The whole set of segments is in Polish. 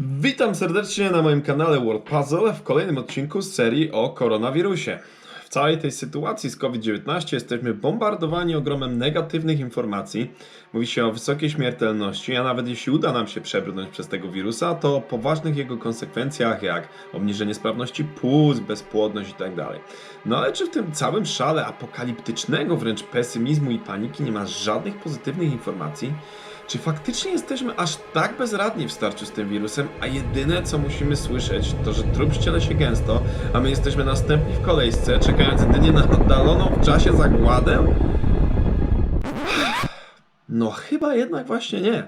Witam serdecznie na moim kanale World Puzzle w kolejnym odcinku z serii o koronawirusie. W całej tej sytuacji z COVID-19 jesteśmy bombardowani ogromem negatywnych informacji. Mówi się o wysokiej śmiertelności, a nawet jeśli uda nam się przebrnąć przez tego wirusa, to o poważnych jego konsekwencjach, jak obniżenie sprawności płuc, bezpłodność itd. No ale czy w tym całym szale apokaliptycznego wręcz pesymizmu i paniki nie ma żadnych pozytywnych informacji? Czy faktycznie jesteśmy aż tak bezradni w starciu z tym wirusem, a jedyne co musimy słyszeć to, że trup ściele się gęsto, a my jesteśmy następni w kolejce, czekając jedynie na oddaloną w czasie zagładę? No chyba jednak właśnie nie.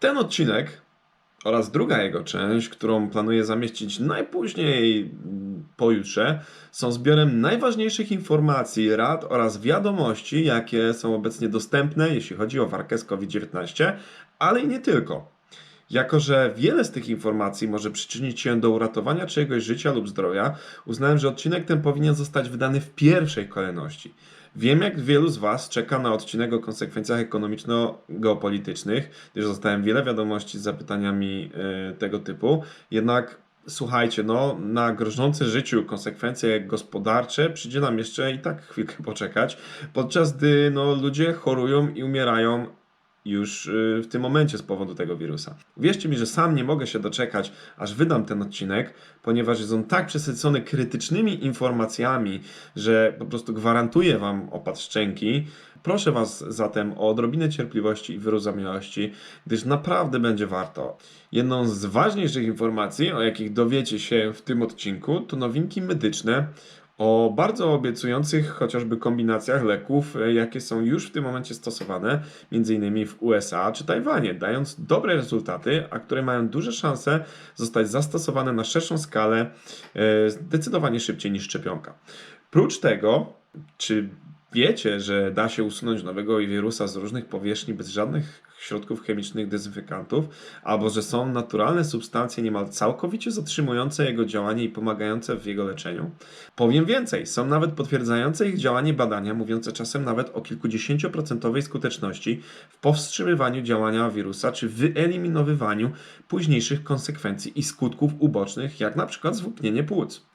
Ten odcinek oraz druga jego część, którą planuję zamieścić najpóźniej pojutrze, są zbiorem najważniejszych informacji, rad oraz wiadomości, jakie są obecnie dostępne, jeśli chodzi o walkę z COVID-19, ale i nie tylko. Jako, że wiele z tych informacji może przyczynić się do uratowania czyjegoś życia lub zdrowia, uznałem, że odcinek ten powinien zostać wydany w pierwszej kolejności. Wiem, jak wielu z Was czeka na odcinek o konsekwencjach ekonomiczno-geopolitycznych, gdyż dostałem wiele wiadomości z zapytaniami e, tego typu. Jednak słuchajcie, no, na grożące życiu konsekwencje gospodarcze przyjdzie nam jeszcze i tak chwilkę poczekać, podczas gdy no, ludzie chorują i umierają już y, w tym momencie z powodu tego wirusa. Wierzcie mi, że sam nie mogę się doczekać, aż wydam ten odcinek, ponieważ jest on tak przesycony krytycznymi informacjami, że po prostu gwarantuję Wam opad szczęki. Proszę Was zatem o odrobinę cierpliwości i wyrozumiałości, gdyż naprawdę będzie warto. Jedną z ważniejszych informacji, o jakich dowiecie się w tym odcinku, to nowinki medyczne o bardzo obiecujących chociażby kombinacjach leków, e, jakie są już w tym momencie stosowane, m.in. w USA czy Tajwanie, dając dobre rezultaty, a które mają duże szanse zostać zastosowane na szerszą skalę e, zdecydowanie szybciej niż szczepionka. Prócz tego, czy wiecie, że da się usunąć nowego wirusa z różnych powierzchni bez żadnych środków chemicznych, dezynfekantów, albo że są naturalne substancje niemal całkowicie zatrzymujące jego działanie i pomagające w jego leczeniu. Powiem więcej, są nawet potwierdzające ich działanie badania, mówiące czasem nawet o kilkudziesięcioprocentowej skuteczności w powstrzymywaniu działania wirusa czy wyeliminowywaniu późniejszych konsekwencji i skutków ubocznych, jak na przykład zwłóknienie płuc.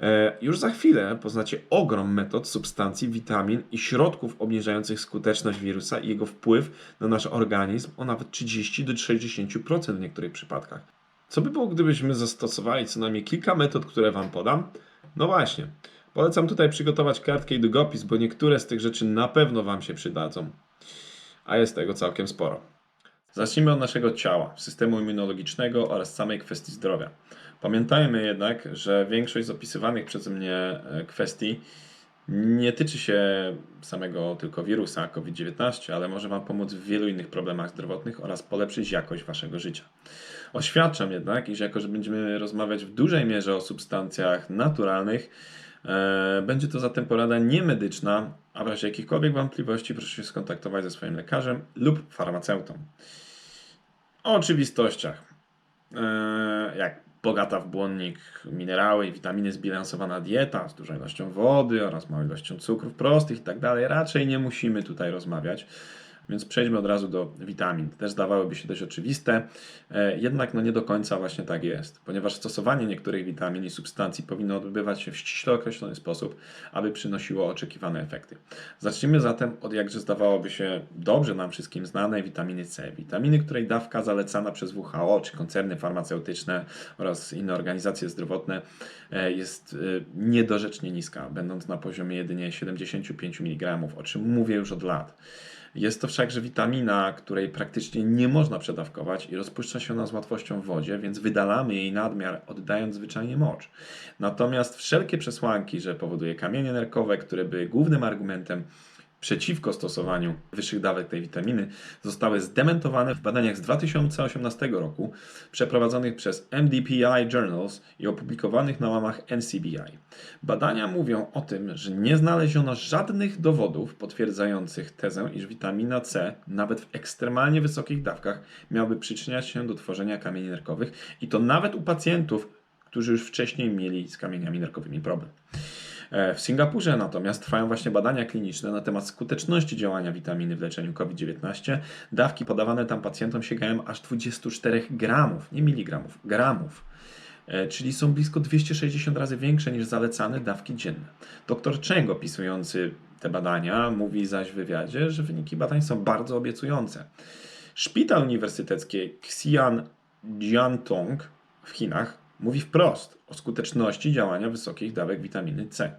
E, już za chwilę poznacie ogrom metod, substancji, witamin i środków obniżających skuteczność wirusa i jego wpływ na nasz organizm o nawet 30 do 60% w niektórych przypadkach. Co by było, gdybyśmy zastosowali co najmniej kilka metod, które Wam podam? No właśnie, polecam tutaj przygotować kartkę i długopis, bo niektóre z tych rzeczy na pewno Wam się przydadzą. A jest tego całkiem sporo. Zacznijmy od naszego ciała, systemu immunologicznego oraz samej kwestii zdrowia. Pamiętajmy jednak, że większość z opisywanych przeze mnie e, kwestii nie tyczy się samego tylko wirusa COVID-19, ale może Wam pomóc w wielu innych problemach zdrowotnych oraz polepszyć jakość Waszego życia. Oświadczam jednak, iż jako, że będziemy rozmawiać w dużej mierze o substancjach naturalnych, e, będzie to zatem porada niemedyczna, a w razie jakichkolwiek wątpliwości proszę się skontaktować ze swoim lekarzem lub farmaceutą. O oczywistościach. E, jak bogata w błonnik minerały i witaminy, zbilansowana dieta z dużą ilością wody oraz małą ilością cukrów prostych i tak. Raczej nie musimy tutaj rozmawiać. Więc przejdźmy od razu do witamin. Też zdawałyby się dość oczywiste, e, jednak no nie do końca właśnie tak jest, ponieważ stosowanie niektórych witamin i substancji powinno odbywać się w ściśle określony sposób, aby przynosiło oczekiwane efekty. Zacznijmy zatem od jakże zdawałoby się dobrze nam wszystkim znanej witaminy C. Witaminy, której dawka zalecana przez WHO czy koncerny farmaceutyczne oraz inne organizacje zdrowotne e, jest e, niedorzecznie niska, będąc na poziomie jedynie 75 mg, o czym mówię już od lat. Jest to wszakże witamina, której praktycznie nie można przedawkować i rozpuszcza się ona z łatwością w wodzie, więc wydalamy jej nadmiar, oddając zwyczajnie mocz. Natomiast wszelkie przesłanki, że powoduje kamienie nerkowe, które były głównym argumentem przeciwko stosowaniu wyższych dawek tej witaminy zostały zdementowane w badaniach z 2018 roku przeprowadzonych przez MDPI Journals i opublikowanych na łamach NCBI. Badania mówią o tym, że nie znaleziono żadnych dowodów potwierdzających tezę, iż witamina C nawet w ekstremalnie wysokich dawkach miałaby przyczyniać się do tworzenia kamieni nerkowych i to nawet u pacjentów, którzy już wcześniej mieli z kamieniami nerkowymi problem. E, W Singapurze natomiast trwają właśnie badania kliniczne na temat skuteczności działania witaminy w leczeniu COVID-19. Dawki podawane tam pacjentom sięgają aż 24 gramów, nie miligramów, gramów. E, Czyli są blisko 260 razy większe niż zalecane dawki dzienne. Dr Cheng opisujący te badania mówi zaś w wywiadzie, że wyniki badań są bardzo obiecujące. Szpital Uniwersytecki Xi'an Jiantong w Chinach mówi wprost o skuteczności działania wysokich dawek witaminy C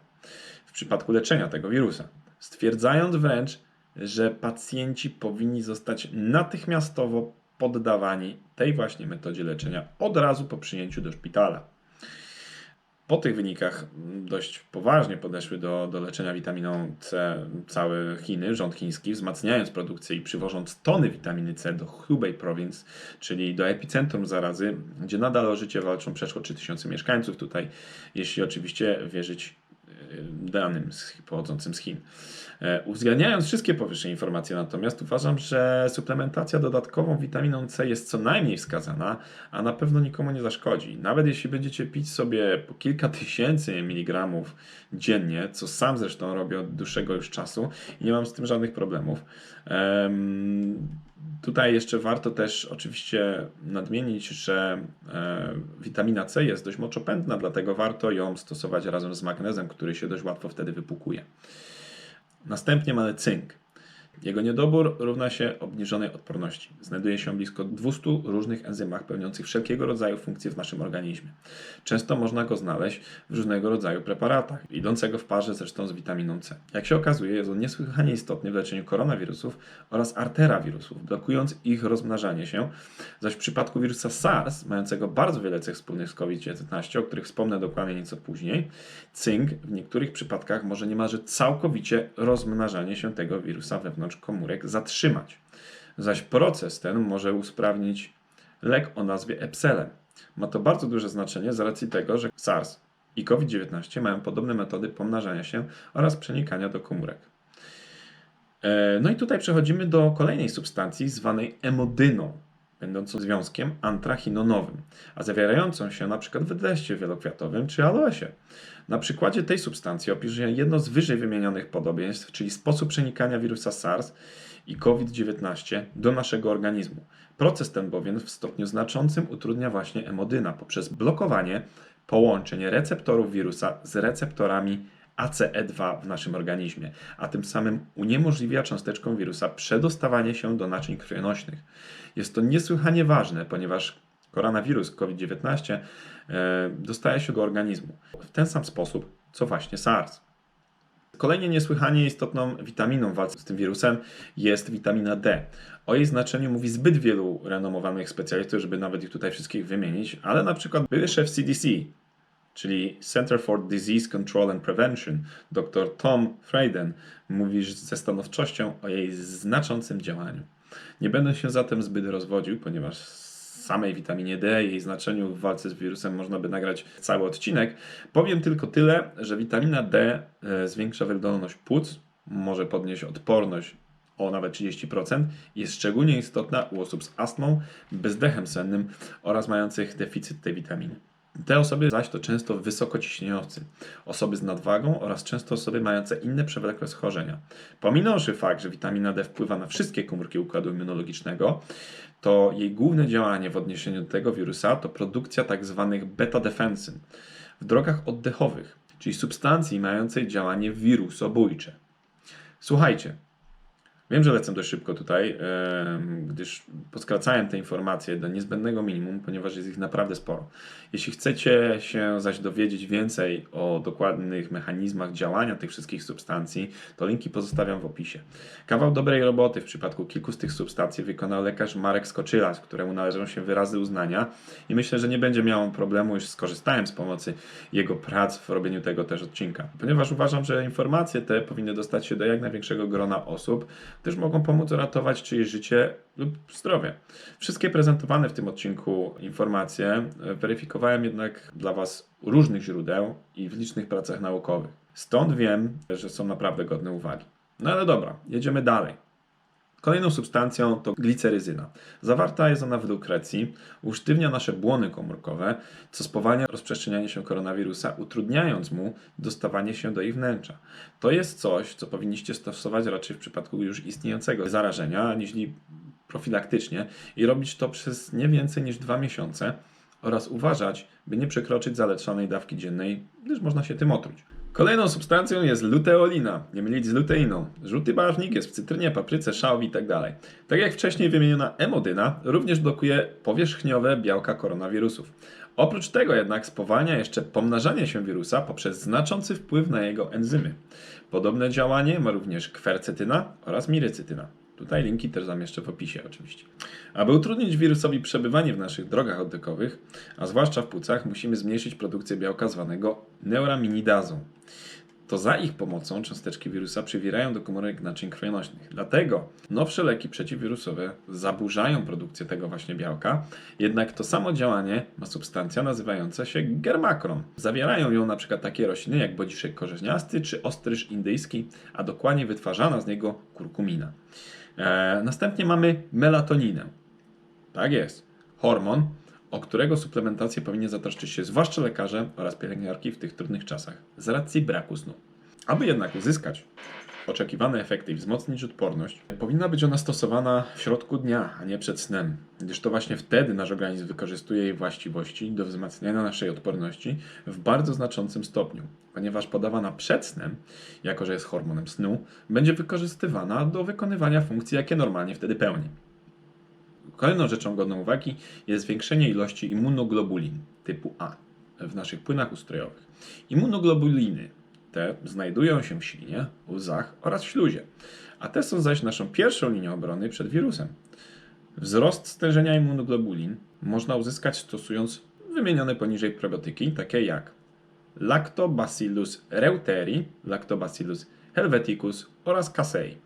w przypadku leczenia tego wirusa, stwierdzając wręcz, że pacjenci powinni zostać natychmiastowo poddawani tej właśnie metodzie leczenia od razu po przyjęciu do szpitala. Po tych wynikach dość poważnie podeszły do, do leczenia witaminą C całe Chiny, rząd chiński, wzmacniając produkcję i przywożąc tony witaminy C do Hubei Province, czyli do epicentrum zarazy, gdzie nadal o życie walczą przeszło 3000 mieszkańców tutaj, jeśli oczywiście wierzyć y, danym pochodzącym z Chin. E, Uwzględniając wszystkie powyższe informacje, natomiast uważam, że suplementacja dodatkową witaminą C jest co najmniej wskazana, a na pewno nikomu nie zaszkodzi. Nawet jeśli będziecie pić sobie po kilka tysięcy miligramów dziennie, co sam zresztą robię od dłuższego już czasu i nie mam z tym żadnych problemów. Em, Tutaj jeszcze warto też oczywiście nadmienić, że e, witamina C jest dość moczopędna, dlatego warto ją stosować razem z magnezem, który się dość łatwo wtedy wypukuje. Następnie mamy cynk. Jego niedobór równa się obniżonej odporności. Znajduje się blisko 200 różnych enzymach pełniących wszelkiego rodzaju funkcje w naszym organizmie. Często można go znaleźć w różnego rodzaju preparatach, idącego w parze zresztą z witaminą C. Jak się okazuje, jest on niesłychanie istotny w leczeniu koronawirusów oraz arterawirusów, blokując ich rozmnażanie się, zaś w przypadku wirusa SARS, mającego bardzo wiele cech wspólnych z COVID-19, o których wspomnę dokładnie nieco później, cynk w niektórych przypadkach może niemalże całkowicie rozmnażanie się tego wirusa wewnątrz komórek zatrzymać. Zaś proces ten może usprawnić lek o nazwie Epselen. Ma to bardzo duże znaczenie z racji tego, że SARS i COVID-19 mają podobne metody pomnażania się oraz przenikania do komórek. E, No i tutaj przechodzimy do kolejnej substancji zwanej emodyną, będącą związkiem antrachinonowym, a zawierającą się przykład w deście wielokwiatowym czy aloesie. Na przykładzie tej substancji opisuję jedno z wyżej wymienionych podobieństw, czyli sposób przenikania wirusa SARS i COVID-19 do naszego organizmu. Proces ten bowiem w stopniu znaczącym utrudnia właśnie emodyna poprzez blokowanie połączeń receptorów wirusa z receptorami ACE2 w naszym organizmie, a tym samym uniemożliwia cząsteczkom wirusa przedostawanie się do naczyń krwionośnych. Jest to niesłychanie ważne, ponieważ koronawirus COVID-19 e, dostaje się do organizmu w ten sam sposób, co właśnie SARS. Kolejnie niesłychanie istotną witaminą w walce z tym wirusem jest witamina D. O jej znaczeniu mówi zbyt wielu renomowanych specjalistów, żeby nawet ich tutaj wszystkich wymienić, ale na przykład były szef CDC, czyli Center for Disease Control and Prevention, dr Tom Frieden, mówi ze stanowczością o jej znaczącym działaniu. Nie będę się zatem zbyt rozwodził, ponieważ samej witaminie D, jej znaczeniu w walce z wirusem można by nagrać cały odcinek. Powiem tylko tyle, że witamina D e, zwiększa wydolność płuc, może podnieść odporność o nawet 30%. Jest szczególnie istotna u osób z astmą, bezdechem sennym oraz mających deficyt tej witaminy. Te osoby zaś to często wysokociśnieniowcy, osoby z nadwagą oraz często osoby mające inne przewlekłe schorzenia. Pominąwszy fakt, że witamina D wpływa na wszystkie komórki układu immunologicznego, to jej główne działanie w odniesieniu do tego wirusa to produkcja tzw. beta-defensyn w drogach oddechowych, czyli substancji mającej działanie wirusobójcze. Słuchajcie, Wiem, że lecę dość szybko tutaj, gdyż poskracałem te informacje do niezbędnego minimum, ponieważ jest ich naprawdę sporo. Jeśli chcecie się zaś dowiedzieć więcej o dokładnych mechanizmach działania tych wszystkich substancji, to linki pozostawiam w opisie. Kawał dobrej roboty w przypadku kilku z tych substancji wykonał lekarz Marek Skoczylas, któremu należą się wyrazy uznania i myślę, że nie będzie miał problemu, już skorzystałem z pomocy jego prac w robieniu tego też odcinka. Ponieważ uważam, że informacje te powinny dostać się do jak największego grona osób, gdyż mogą pomóc uratować czyjeś życie lub zdrowie. Wszystkie prezentowane w tym odcinku informacje e, weryfikowałem jednak dla Was różnych źródeł i w licznych pracach naukowych. Stąd wiem, że są naprawdę godne uwagi. No ale dobra, jedziemy dalej. Kolejną substancją to gliceryzyna. Zawarta jest ona w lukrecji, usztywnia nasze błony komórkowe, co spowalnia rozprzestrzenianie się koronawirusa, utrudniając mu dostawanie się do ich wnętrza. To jest coś, co powinniście stosować raczej w przypadku już istniejącego zarażenia, niż profilaktycznie i robić to przez nie więcej niż dwa miesiące oraz uważać, by nie przekroczyć zalecanej dawki dziennej, gdyż można się tym otruć. Kolejną substancją jest luteolina, nie mylić z luteiną. Żółty barwnik jest w cytrynie, papryce, szałwi itd. Tak jak wcześniej wymieniona emodyna, również blokuje powierzchniowe białka koronawirusów. Oprócz tego jednak spowalnia jeszcze pomnażanie się wirusa poprzez znaczący wpływ na jego enzymy. Podobne działanie ma również kwercetyna oraz mirycytyna. Tutaj linki też zamieszczę w opisie oczywiście. Aby utrudnić wirusowi przebywanie w naszych drogach oddechowych, a zwłaszcza w płucach, musimy zmniejszyć produkcję białka zwanego neuraminidazą. To za ich pomocą cząsteczki wirusa przywierają do komórek naczyń krwionośnych. Dlatego nowsze leki przeciwwirusowe zaburzają produkcję tego właśnie białka, jednak to samo działanie ma substancja nazywająca się germakron. Zawierają ją przykład takie rośliny jak bodziszek korzeźniasty czy ostryż indyjski, a dokładnie wytwarzana z niego kurkumina. E, następnie mamy melatoninę. Tak jest. Hormon, o którego suplementację powinien zatroszczyć się zwłaszcza lekarze oraz pielęgniarki w tych trudnych czasach, z racji braku snu. Aby jednak uzyskać oczekiwane efekty i wzmocnić odporność, powinna być ona stosowana w środku dnia, a nie przed snem, gdyż to właśnie wtedy nasz organizm wykorzystuje jej właściwości do wzmacniania naszej odporności w bardzo znaczącym stopniu, ponieważ podawana przed snem, jako że jest hormonem snu, będzie wykorzystywana do wykonywania funkcji, jakie normalnie wtedy pełni. Kolejną rzeczą godną uwagi jest zwiększenie ilości immunoglobulin typu A w naszych płynach ustrojowych. Immunoglobuliny te znajdują się w ślinie, łzach oraz śluzie, a te są zaś naszą pierwszą linią obrony przed wirusem. Wzrost stężenia immunoglobulin można uzyskać stosując wymienione poniżej probiotyki, takie jak Lactobacillus reuteri, Lactobacillus helveticus oraz casei.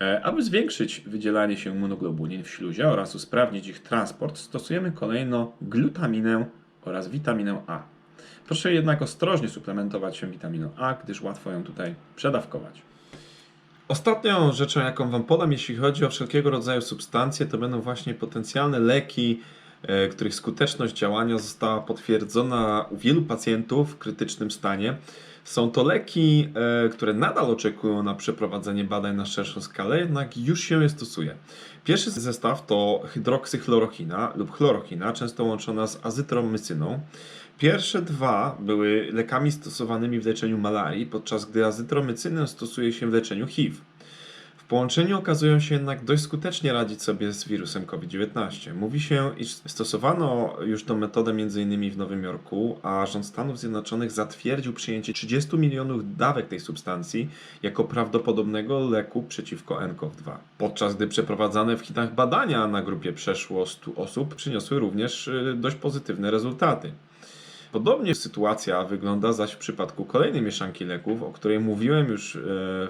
E, aby zwiększyć wydzielanie się immunoglobulin w śluzie oraz usprawnić ich transport, stosujemy kolejno glutaminę oraz witaminę A. Proszę jednak ostrożnie suplementować się witaminą A, gdyż łatwo ją tutaj przedawkować. Ostatnią rzeczą, jaką Wam podam, jeśli chodzi o wszelkiego rodzaju substancje, to będą właśnie potencjalne leki, e, których skuteczność działania została potwierdzona u wielu pacjentów w krytycznym stanie. Są to leki, e, które nadal oczekują na przeprowadzenie badań na szerszą skalę, jednak już się je stosuje. Pierwszy zestaw to hydroksychlorochina lub chlorochina, często łączona z azytromycyną. Pierwsze dwa były lekami stosowanymi w leczeniu malarii, podczas gdy azytromycynę stosuje się w leczeniu HIV. W połączeniu okazują się jednak dość skutecznie radzić sobie z wirusem COVID-19. Mówi się, iż stosowano już tę metodę m.in. w Nowym Jorku, a rząd Stanów Zjednoczonych zatwierdził przyjęcie 30 milionów dawek tej substancji jako prawdopodobnego leku przeciwko nCoV-2. Podczas gdy przeprowadzane w Chinach badania na grupie przeszło 100 osób przyniosły również y, dość pozytywne rezultaty. Podobnie sytuacja wygląda zaś w przypadku kolejnej mieszanki leków, o której mówiłem już e,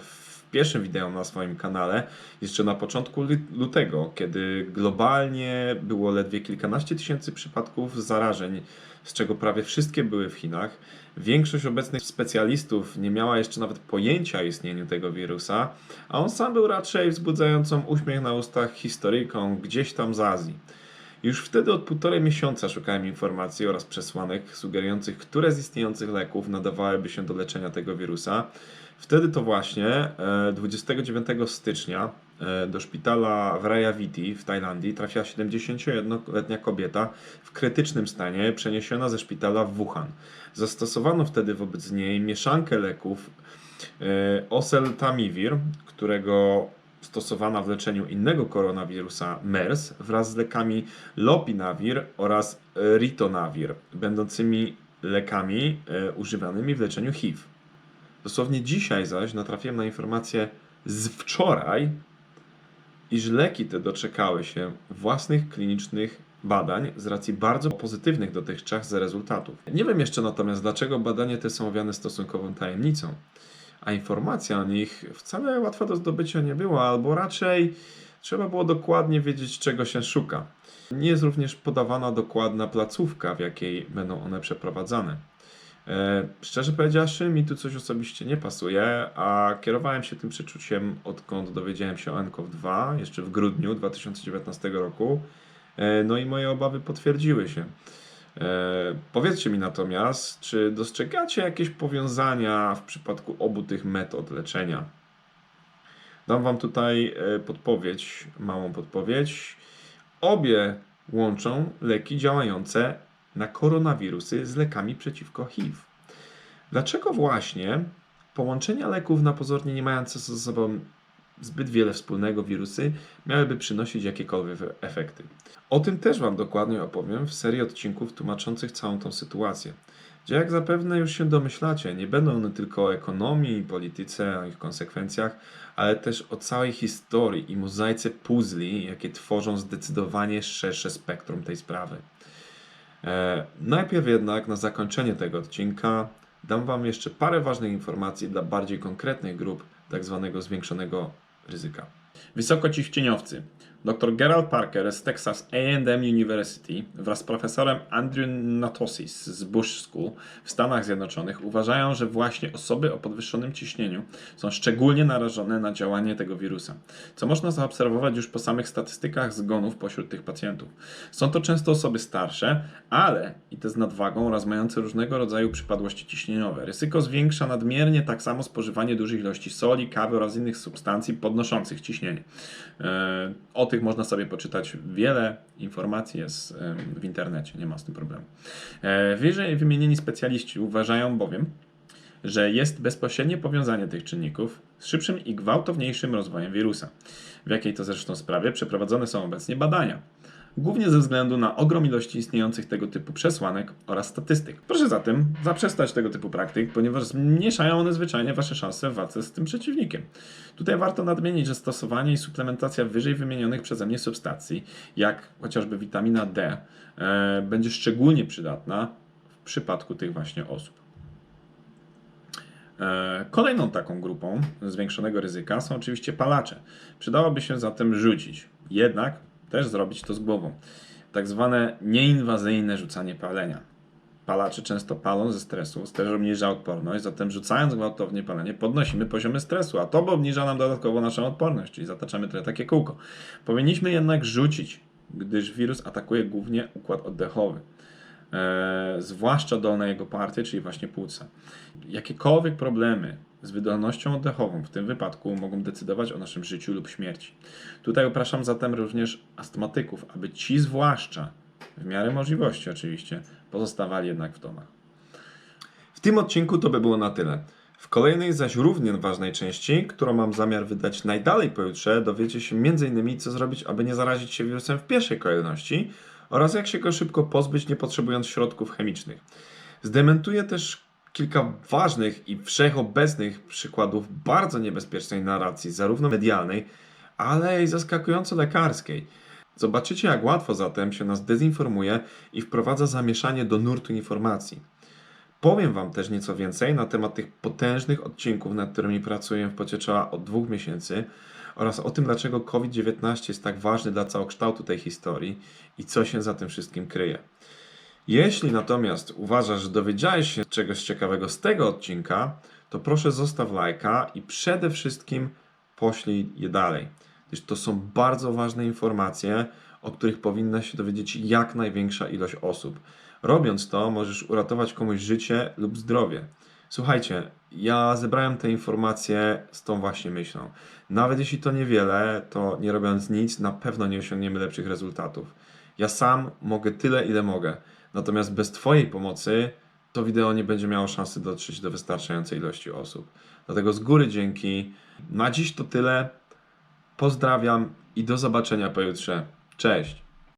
w pierwszym wideo na swoim kanale, jeszcze na początku lutego, kiedy globalnie było ledwie kilkanaście tysięcy przypadków zarażeń, z czego prawie wszystkie były w Chinach. Większość obecnych specjalistów nie miała jeszcze nawet pojęcia o istnieniu tego wirusa, a on sam był raczej wzbudzającą uśmiech na ustach historyjką gdzieś tam z Azji. Już wtedy od półtorej miesiąca szukałem informacji oraz przesłanek sugerujących, które z istniejących leków nadawałyby się do leczenia tego wirusa. Wtedy to właśnie 29 e, stycznia e, do szpitala w Rayaviti w Tajlandii trafiła 71-letnia kobieta w krytycznym stanie, przeniesiona ze szpitala w Wuhan. Zastosowano wtedy wobec niej mieszankę leków e, oseltamivir, którego stosowana w leczeniu innego koronawirusa MERS wraz z lekami Lopinavir oraz Ritonavir, będącymi lekami e, używanymi w leczeniu HIV. Dosłownie dzisiaj zaś natrafiłem na informację z wczoraj, iż leki te doczekały się własnych klinicznych badań z racji bardzo pozytywnych dotychczas rezultatów. Nie wiem jeszcze natomiast, dlaczego badania te są owiane stosunkową tajemnicą a informacja o nich wcale łatwa do zdobycia nie była, albo raczej trzeba było dokładnie wiedzieć, czego się szuka. Nie jest również podawana dokładna placówka, w jakiej będą one przeprowadzane. E, szczerze powiedziawszy, mi tu coś osobiście nie pasuje, a kierowałem się tym przeczuciem, odkąd dowiedziałem się o NCOV2 jeszcze w grudniu 2019 roku. E, no i moje obawy potwierdziły się. E, powiedzcie mi natomiast, czy dostrzegacie jakieś powiązania w przypadku obu tych metod leczenia? Dam Wam tutaj e, podpowiedź, małą podpowiedź. Obie łączą leki działające na koronawirusy z lekami przeciwko HIV. Dlaczego właśnie połączenia leków na pozornie nie mające ze sobą zbyt wiele wspólnego wirusy miałyby przynosić jakiekolwiek efekty? O tym też Wam dokładnie opowiem w serii odcinków tłumaczących całą tą sytuację. Gdzie jak zapewne już się domyślacie, nie będą one tylko o ekonomii i polityce, o ich konsekwencjach, ale też o całej historii i mozaice puzli, jakie tworzą zdecydowanie szersze spektrum tej sprawy. E, najpierw jednak na zakończenie tego odcinka dam Wam jeszcze parę ważnych informacji dla bardziej konkretnych grup tak zwanego zwiększonego ryzyka. Wysokoci wcieniowcy. Dr Gerald Parker z Texas A&M University wraz z profesorem Andrew Natosis z Bush School w Stanach Zjednoczonych uważają, że właśnie osoby o podwyższonym ciśnieniu są szczególnie narażone na działanie tego wirusa, co można zaobserwować już po samych statystykach zgonów pośród tych pacjentów. Są to często osoby starsze, ale i te z nadwagą oraz mające różnego rodzaju przypadłości ciśnieniowe. Ryzyko zwiększa nadmiernie tak samo spożywanie dużych ilości soli, kawy oraz innych substancji podnoszących ciśnienie. E, tych można sobie poczytać wiele informacji jest w internecie, nie ma z tym problemu. E, Wyżej wymienieni specjaliści uważają bowiem, że jest bezpośrednie powiązanie tych czynników z szybszym i gwałtowniejszym rozwojem wirusa. W jakiej to zresztą sprawie przeprowadzone są obecnie badania. Głównie ze względu na ogrom ilości istniejących tego typu przesłanek oraz statystyk. Proszę zatem zaprzestać tego typu praktyk, ponieważ zmniejszają one zwyczajnie Wasze szanse w walce z tym przeciwnikiem. Tutaj warto nadmienić, że stosowanie i suplementacja wyżej wymienionych przeze mnie substancji, jak chociażby witamina D, e, będzie szczególnie przydatna w przypadku tych właśnie osób. E, Kolejną taką grupą zwiększonego ryzyka są oczywiście palacze. Przydałoby się zatem rzucić, jednak też zrobić to z głową. Tak zwane nieinwazyjne rzucanie palenia. Palacze często palą ze stresu, stres obniża odporność, zatem rzucając gwałtownie palenie podnosimy poziomy stresu, a to obniża nam dodatkowo naszą odporność, czyli zataczamy trochę takie kółko. Powinniśmy jednak rzucić, gdyż wirus atakuje głównie układ oddechowy e, zwłaszcza dolne jego partie, czyli właśnie płuca. Jakiekolwiek problemy z wydolnością oddechową w tym wypadku mogą decydować o naszym życiu lub śmierci. Tutaj upraszam zatem również astmatyków, aby ci zwłaszcza, w miarę możliwości oczywiście, pozostawali jednak w domach. W tym odcinku to by było na tyle. W kolejnej zaś równie ważnej części, którą mam zamiar wydać najdalej pojutrze, dowiecie się m.in. co zrobić, aby nie zarazić się wirusem w pierwszej kolejności oraz jak się go szybko pozbyć, nie potrzebując środków chemicznych. Zdementuję też kilka ważnych i wszechobecnych przykładów bardzo niebezpiecznej narracji, zarówno medialnej, ale i zaskakująco lekarskiej. Zobaczycie, jak łatwo zatem się nas dezinformuje i wprowadza zamieszanie do nurtu informacji. Powiem Wam też nieco więcej na temat tych potężnych odcinków, nad którymi pracuję w pocie czoła od dwóch miesięcy oraz o tym, dlaczego COVID-19 jest tak ważny dla całokształtu tej historii i co się za tym wszystkim kryje. Jeśli natomiast uważasz, że dowiedziałeś się czegoś ciekawego z tego odcinka, to proszę zostaw lajka i przede wszystkim poślij je dalej, gdyż to są bardzo ważne informacje, o których powinna się dowiedzieć jak największa ilość osób. Robiąc to, możesz uratować komuś życie lub zdrowie. Słuchajcie, ja zebrałem te informacje z tą właśnie myślą. Nawet jeśli to niewiele, to nie robiąc nic, na pewno nie osiągniemy lepszych rezultatów. Ja sam mogę tyle, ile mogę. Natomiast bez Twojej pomocy to wideo nie będzie miało szansy dotrzeć do wystarczającej ilości osób. Dlatego z góry dzięki. Na dziś to tyle. Pozdrawiam i do zobaczenia pojutrze. Cześć.